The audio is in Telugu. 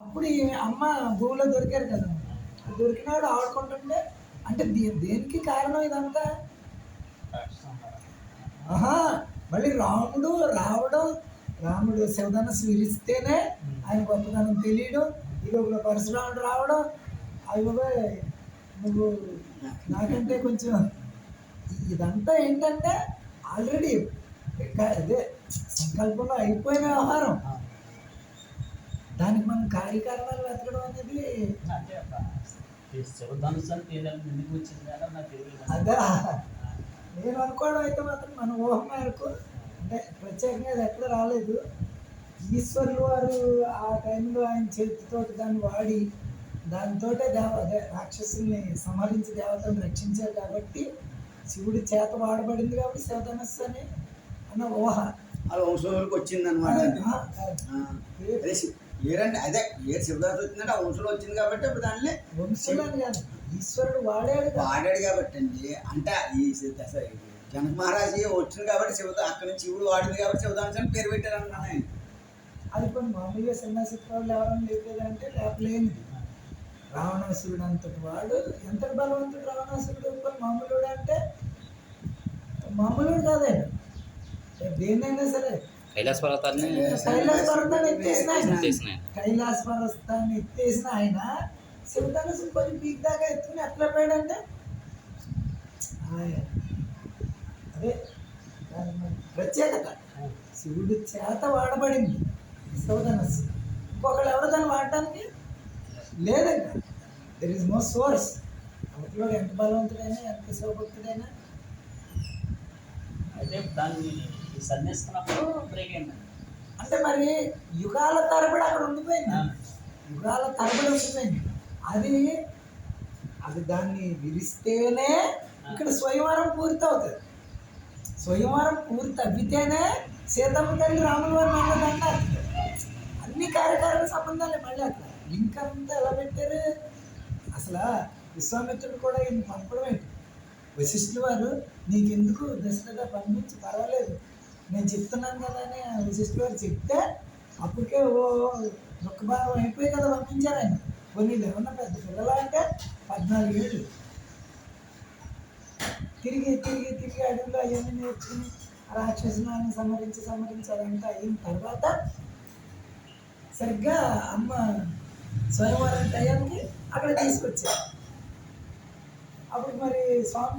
అప్పుడు ఈ అమ్మ భూమిలో దొరికారు కదా. దొరికినాడు ఆడుకుంటుంటే అంటే దే- దేనికి కారణం ఇదంతా? ఆహా మళ్ళీ రాముడు రావడం రాముడు శివధనస్సు విరిస్తేనే ఆయన గొప్పతనం తెలియడం ఈ లోపల పరశురాముడు రావడం. అవి బాబాయ్ నువ్వు నాకంటే కొంచెం ఇదంతా ఏంటంటే ఆల్రెడీ అదే సంకల్పంలో అయిపోయిన వ్యవహారం. దానికి మనం కార్యకారణాలు వెతకడం అనేది అదే. నేను అనుకోవడం అయితే మాత్రం మన ఊహ మేరకు అంటే ప్రత్యేకంగా ఇది ఎక్కడ రాలేదు. ఈశ్వరులు వారు ఆ టైంలో ఆయన చేతితో దాన్ని వాడి దాంతో దేవ అదే రాక్షసుల్ని సంహరించి దేవతలను రక్షించారు కాబట్టి శివుడి చేత వాడబడింది కాబట్టి శివధనస్సు అని అన్న ఊహ. వాళ్ళ వంశంలోకి వచ్చింది అనమాట అదే. ఏరండి అదే ఏ శివదాసు వచ్చిందంటే ఆ వంశంలో వచ్చింది కాబట్టి ఇప్పుడు దాన్ని వంశీయులని కాదు ఈశ్వరుడు వాడాడు కదా. వాడాడు కాబట్టి అండి. అంటే ఈ శి- దశ- జనక మహారాజు వచ్చింది కాబట్టి శివద అక్కడి నుంచి శివుడు వాడింది కాబట్టి శివదాంశ అని పేరు పెట్టారు అన్నాను ఆయన. అది కొన్ని మామూలుగా సన్యాసిత్వ వాళ్ళు ఎవరైనా లేపేదంటే లేపలేనిది. రావణాసురుడు అంతటి వాడు ఎంత బలవంతుడు రావణాసురుడు కొన్ని మామూలుడు అంటే? మామూలుడు కాదండి దేన్నైనా సరే. కైలాస పర్వతాన్ని కైలాస పర్వతాన్ని ఎత్తేసిన ఆయన. కైలాస పర్వతాన్ని ఎత్తేసిన ఆయన. శివధనుసు కొంచెం పీక్ దాకా ఎత్తుకుని ఎట్లా పోయాడంటే? అదే ప్రత్యేకత. శివుడి చేత వాడబడింది ఈ శివధనస్సు ఇంకొకళ్ళు ఎవరు దాన్ని వాడటానికి? లేదండి దెర్ ఇస్ నో సోర్స్ అవతలో ఎంత బలవంతుడైనా ఎంత శివభక్తుడైనా. అయితే దాన్ని ఈ సన్నిస్తున్నప్పుడు బ్రేక్ అయింది అంటే మరి యుగాల తరబడి అక్కడ ఉండిపోయింది. యుగాల తరబడి ఉండిపోయింది. అది అది దాన్ని విరిస్తేనే ఇక్కడ స్వయంవరం పూర్తి అవుతుంది స్వయంవరం పూర్తి అవ్వితేనే సీతమ్మ తల్లి రాముల వారి అన్ని కార్యకారణ సంబంధాలే మళ్ళీ అక్కడ లింక్ అంతా ఎలా పెట్టారు? అసలు విశ్వామిత్రుడు కూడా ఈయన పంపడం ఏంటి? వశిష్ఠుల వారు నీకెందుకు దశరథ పంపించి పర్వాలేదు. నేను చెప్తున్నాను కదా అని ఆ గారు చెప్తే అప్పటికే ఓ దుఃఖ అయిపోయి కదా పంపించారు ఆయన. కొన్ని ఏమన్నా పెద్ద పిల్లలు అంటే పద్నాలుగు ఏళ్ళు. తిరిగి తిరిగి తిరిగి అడవిలో అవన్నీ నేర్చుకుని ఆ రాక్షసులను సంహరించి సంహరించి అదంతా అయిన తర్వాత సరిగ్గా అమ్మ స్వయంవరం టయానికి అక్కడ తీసుకొచ్చారు. అప్పుడు మరి స్వామి